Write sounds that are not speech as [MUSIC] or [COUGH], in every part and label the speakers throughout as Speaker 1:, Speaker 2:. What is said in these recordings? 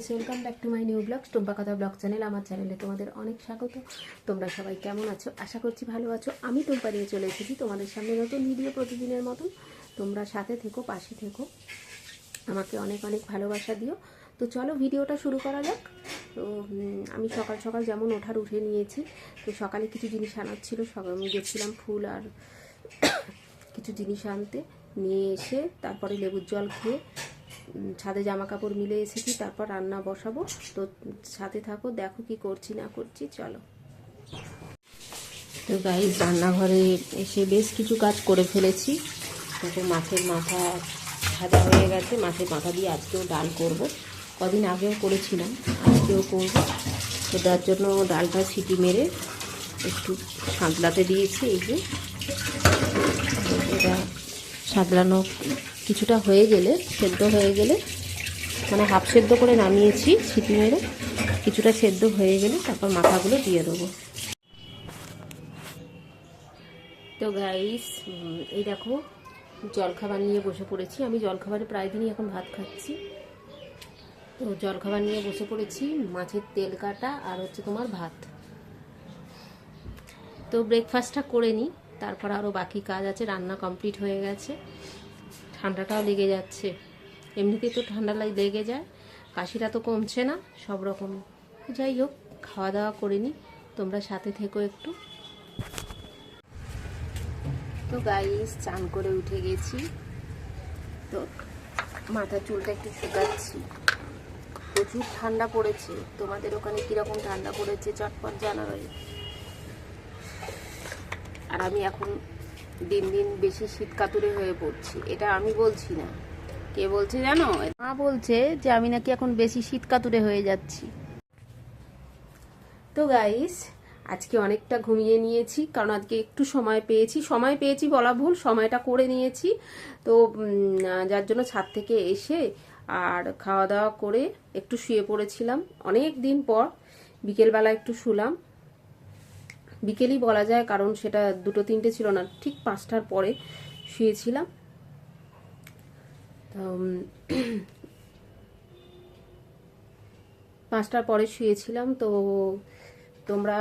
Speaker 1: Guys welcome back to my new blog Tumpa কথা blog channel আমার চ্যানেলে তোমাদের অনেক স্বাগত। তোমরা সবাই কেমন আছো? আশা করছি ভালো আছো। আমি টুম্পা নিয়ে চলে এসেছি তোমাদের সামনে নতুন ভিডিও প্রতিদিনের মতন। তোমরা সাথে থেকো, পাশে থেকো। আমাকে অনেক অনেক ভালোবাসা দিও। তো চলো ভিডিওটা শুরু করা যাক। তো আমি সকাল সকাল যেমন ওঠার উঠে নিয়েছি, তো সকালে কিছু জিনিস আনার ছিল। সকালে আমি গেছিলাম ফুল আর [COUGHS] কিছু জিনিস আনতে। নিয়ে এসে তারপরে লেবুর জল খেয়ে ছাদে জামা কাপড় মিলে এসেছি, তারপর রান্না বসাবো। তো সাথে থাকো, দেখো কি করছি না করছি, চলো। তো গাইজ রান্নাঘরে এসে বেশ কিছু কাজ করে ফেলেছি। দেখো মাছের মাথা ভাজা হয়ে গেছে, মাছের মাথা দিয়ে আজকেও ডাল করব। কদিন আগেও করেছিলাম, আজকেও করব। তো তার জন্য ডালটা সিটি মেরে একটু সাঁতলাতে দিয়েছি, এই যে। এটা সাঁতলানো কিছুটা হয়ে গেলে, সেদ্ধ হয়ে গেলে মানে হাফ সেদ্ধ করে নামিয়েছি সিটি মেরে, কিছুটা সেদ্ধ হয়ে গেলে তারপর মাথাগুলো দিয়ে দেবো। তো গাইস এই দেখো, জলখাবার নিয়ে বসে পড়েছি। আমি জলখাবারে প্রায় দিনই এখন ভাত খাচ্ছি। তো জলখাবার নিয়ে বসে পড়েছি, মাছের তেল কাটা আর হচ্ছে তোমার ভাত। তো ব্রেকফাস্টটা করে নিই, তারপর আরও বাকি কাজ আছে, রান্না কমপ্লিট হয়ে গেছে। ঠান্ডাটাও লেগে যাচ্ছে। এমনিতেই তো ঠান্ডা লেগে যায়, কাশিটা তো কমছে না, সব রকম। যাই হোক খাওয়া দাওয়া করে তোমরা সাথে থেকো একটু। তো গাইস চান করে উঠে গেছি। তো মাথার চুলটা একটু শুকাচ্ছি। প্রচুর ঠান্ডা পড়েছে। তোমাদের ওখানে কীরকম ঠান্ডা পড়েছে চটপট জানা জানাবে। আর আমি এখন দিন দিন বেশি শীত কাতুরে হয়ে পড়ছি। এটা আমি বলছি না। কে বলছে জানো? মা বলছে যে আমি নাকি এখন বেশি শীত কাতুরে হয়ে যাচ্ছি। তো গাইস আজকে অনেকটা ঘুমিয়ে নিয়েছি, কারণ আজকে একটু সময় পেয়েছি। সময় পেয়েছি বলা ভুল, সময়টা করে নিয়েছি। তো যার জন্য ছাদ থেকে এসে আর খাওয়া দাওয়া করে একটু শুয়ে পড়েছিলাম। অনেক দিন পর বিকেলবেলা একটু শুলাম। বিকেলই বলা যায়, কারণ সেটা দুটো তিনটে ছিল না, ঠিক পাঁচটার পরে শুয়েছিলাম। তো পাঁচটার পরে শুয়েছিলাম। তো তোমরা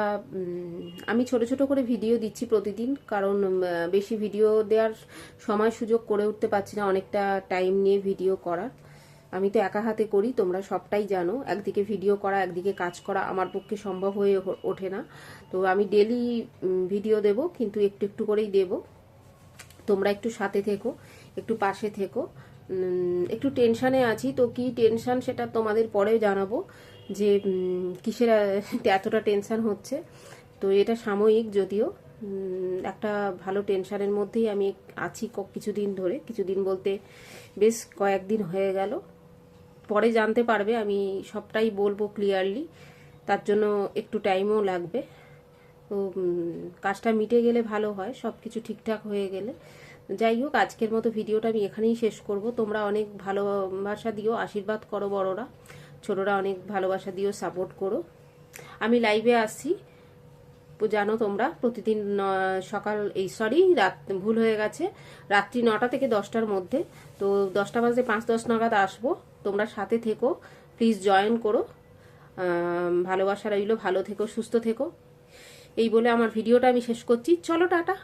Speaker 1: আমি ছোট ছোট করে ভিডিও দিচ্ছি প্রতিদিন, কারণ বেশি ভিডিও দেওয়ার সময় সুযোগ করে উঠতে পারছি না, অনেকটা টাইম নিয়ে ভিডিও করার। আমি তো একা হাতে করি, তোমরা সবটাই জানো। একদিকে ভিডিও করা, একদিকে কাজ করা আমার পক্ষে সম্ভব হয়ে ওঠে না। তো আমি ডেলি ভিডিও দেব, কিন্তু একটু একটু করেই দেব। তোমরা একটু সাথে থেকো, একটু পাশে থেকো। একটু টেনশানে আছি, তো কি টেনশান সেটা তোমাদের পরে জানাব যে কিসের [LAUGHS] এতটা টেনশান হচ্ছে। তো এটা সাময়িক যদিও একটা ভালো টেনশানের মধ্যেই আমি আছি কিছুদিন ধরে। কিছুদিন বলতে বেশ কয়েকদিন হয়ে গেল। পরে জানতে পারবে, আমি সবটাই বলব ক্লিয়ারলি তার জন্য একটু টাইমও লাগবে। তো কাজটা মিটে গেলে ভালো হয় সব কিছু ঠিকঠাক হয়ে গেলে। যাই হোক, আজকের মতো ভিডিওটা আমি এখানেই শেষ করব। তোমরা অনেক ভালোবাসা দিও, আশীর্বাদ করো বড়রা। ছোটরা অনেক ভালোবাসা দিও সাপোর্ট করো। আমি লাইভে আসছি জানো তোমরা, প্রতিদিন সকাল, এই সরি রাত, ভুল হয়ে গেছে। রাত্রি নটা থেকে দশটার মধ্যে। তো, দশটা বাজে পাঁচ, দশ নাগাদ আসব। তোমরা সাথে থেকো প্লিজ জয়েন করো। ভালোবাসা রইল, ভালো থেকো, সুস্থ থেকো। এই বলে আমার ভিডিওটা আমি শেষ করছি। চলো, টাটা।